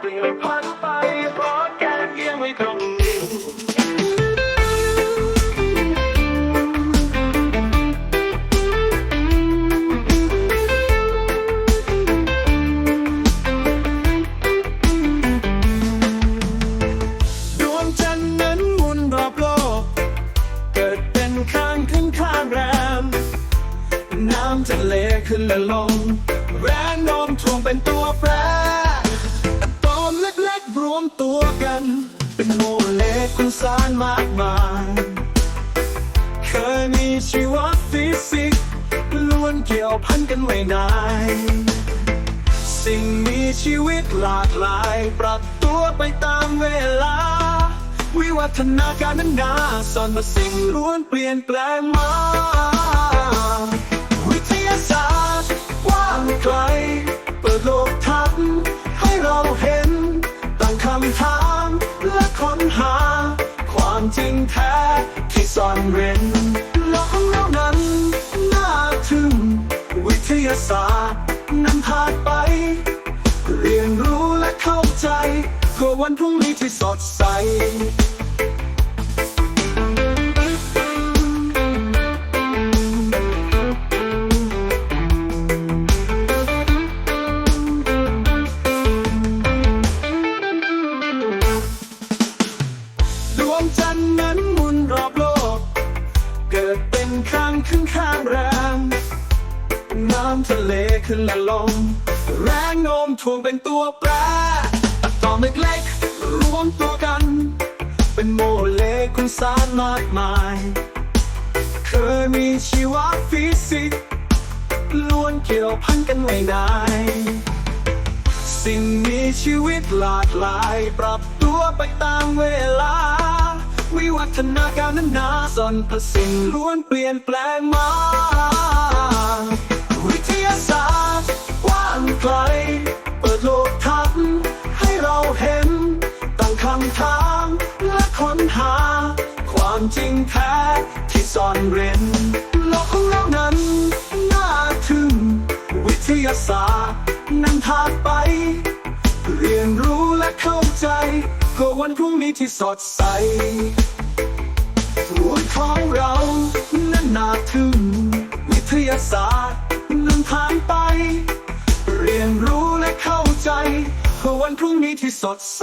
เปลี่ยนพันไปเพราะแกเอียงไม่ตรงน้ำทะเลขึ้นและลง แรงโน้มถ่วงเป็นตัวแปร เป็นโมเลกุลสารมากมาย เคยมีชีวฟิสิกส์ล้วนเกี่ยวพันกันไว้นานสิ่งมีชีวิตหลากหลาย ปรับตัวไปตามเวลา วิวัฒนาการนั้นนาสอนมาสิ่งล้วนเปลี่ยนแปลงมา วิทยาศาสตร์กว้างไกล เปิดโลกทัศน์ให้เราเห็นตั้งคำถาม ค้นหา ความจริงแท้ที่ซ่อนเร้นโลกของเรานั้น น่าทึ่งวิทยาศาสตร์นำพาไป เรียนรู้และเข้าใจ เพื่อวันพรุ่งนี้ที่สดใส ข้างขึ้นข้างแรมน้ำทะเลขึ้นและลง แรงโน้มถ่วงเป็นตัวแปรอะตอมเล็กๆรวมตัวกัน เป็นโมเลกุลสารมากมาย เคยมีชีวฟิสิกส์ล้วนเกี่ยวพันกันไว้นานสิ่งมีชีวิตหลากหลาย ปรับตัวไปตามเวลา วิวัฒนาการนั้นาสอนพสิ่งล้วนเปลี่ยนแปลงมา วิทยาศาสตร์กว้างไกล เปิดโลกทัศน์ให้เราเห็นตั้งคำถามและค้นหา ความจริงแท้ที่ซ่อนเร้นโลกของเรานั้นน่าทึ่งวิทยาศาสตร์นำทางไป เรียนรู้ เข้าใจเพื่อวันพรุ่งนี้ที่สดใสรูทของเรานั้นน่าทึ่งวิทยาศาสตร์นำทางไป เรียนรู้และเข้าใจเพื่อวันพรุ่งนี้ที่สดใส